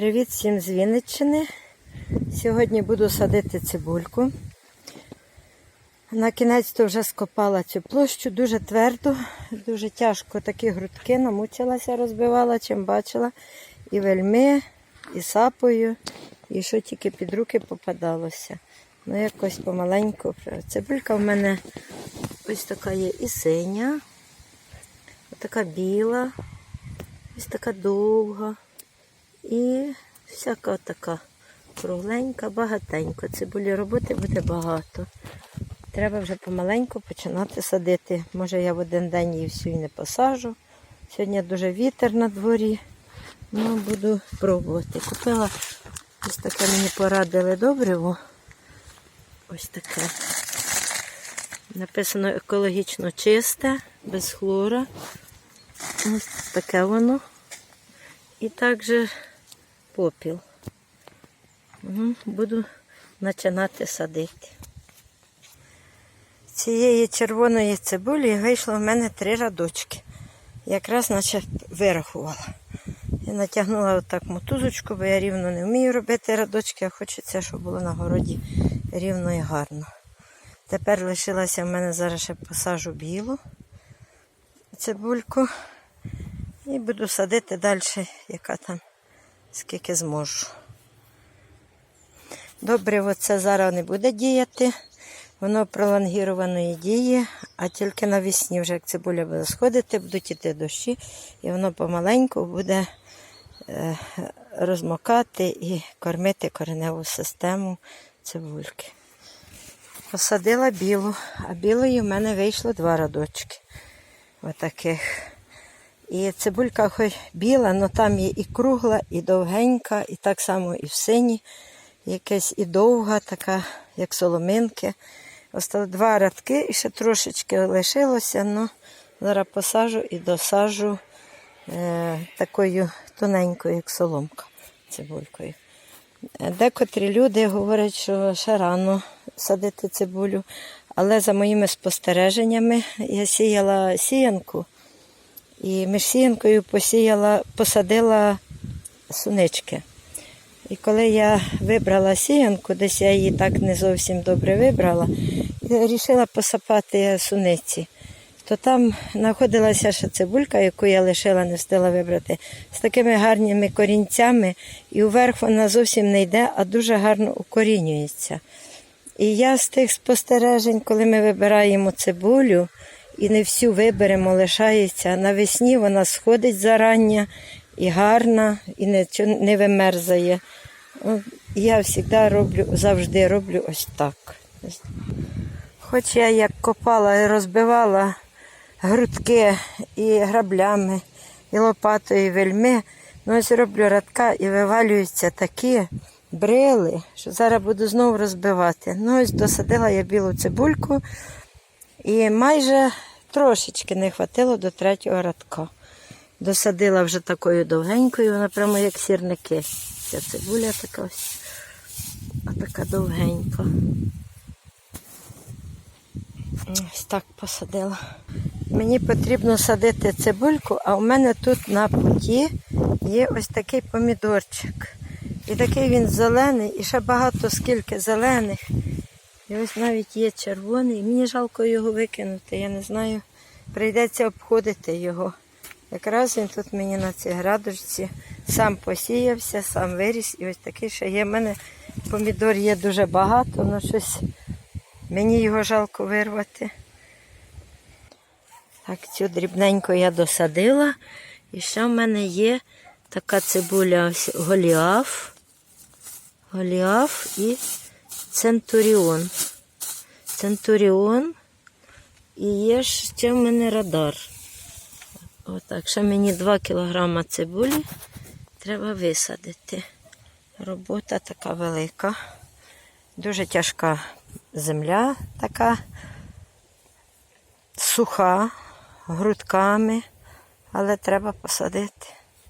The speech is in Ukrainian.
Привіт всім з Вінниччини. Сьогодні буду садити цибульку. На кінець то вже скопала цю площу, дуже твердо, дуже тяжко такі грудки, намучилася, розбивала, чим бачила. І вельми, і сапою, і що тільки під руки попадалося. Ну, якось помаленьку. Цибулька в мене ось така є і синя, така біла, ось така довга. І всяка така кругленька, багатенько. Цибулі роботи буде багато. Треба вже помаленьку починати садити. Може я в один день її всю і не посажу. Сьогодні дуже вітер на дворі. Ну, буду пробувати. Купила ось таке мені порадили добриво. Ось таке. Написано екологічно чисте, без хлора. Ось таке воно. І також попіл. Угу, Буду починати садити. Цієї червоної цибулі вийшло в мене три радочки. Якраз наче вирахувала. Я натягнула отак мотузочку, бо я рівно не вмію робити радочки, а хочеться, щоб було на городі рівно і гарно. Тепер лишилася в мене зараз ще посажу білу цибульку. І буду садити далі, яка там, скільки зможу. Добре, оце зараз не буде діяти. Воно пролонгірованої дії, а тільки навесні, вже як цибуля буде сходити, будуть іти дощі, і воно помаленьку буде е, розмокати і кормити кореневу систему цибульки. Посадила білу, а білої в мене вийшло два радочки. Отаких. І цибулька хоч біла, але там є і кругла, і довгенька, і так само і в сині, якась і довга, така, як соломинки. Остали два рядки і ще трошечки лишилося, але зараз посажу і досажу е, такою тоненькою, як соломка, цибулькою. Декотрі люди говорять, що ще рано садити цибулю, але за моїми спостереженнями я сіяла сіянку. І між сіянкою посіяла, посадила сунички. І коли я вибрала сіянку, десь я її так не зовсім добре вибрала, і вирішила посапати суниці, то там знаходилася ще цибулька, яку я лишила, не встигла вибрати, з такими гарними корінцями, і вверх вона зовсім не йде, а дуже гарно укорінюється. І я з тих спостережень, коли ми вибираємо цибулю, і не всю виберемо, лишається. Навесні вона сходить зарання і гарна, і не, не вимерзає. Я завжди роблю, завжди роблю ось так. Хоч я як копала і розбивала грудки і граблями, і лопатою, і вельми, ну ось роблю радка і вивалюються такі брили, що зараз буду знову розбивати. Ну ось досадила я білу цибульку. І майже трошечки не хватило до третього радка. Досадила вже такою довгенькою, вона прямо як сірники. Ця цибуля така ось, а така довгенька. Ось так посадила. Мені потрібно садити цибульку, а у мене тут на путі є ось такий помідорчик. І такий він зелений, і ще багато скільки зелених. І ось навіть є червоний. Мені жалко його викинути. Я не знаю, прийдеться обходити його. Якраз він тут мені на цій градочці сам посіявся, сам виріс. І ось такий ще є. У мене помідор є дуже багато, але щось мені його жалко вирвати. Так, цю дрібненьку я досадила. І ще в мене є така цибуля ось голіаф. Голіаф і Центуріон. Центуріон. І є ще в мене радар. Отак, ще мені 2 кг цибулі треба висадити. Робота така велика. Дуже тяжка земля така суха, грудками, але треба посадити.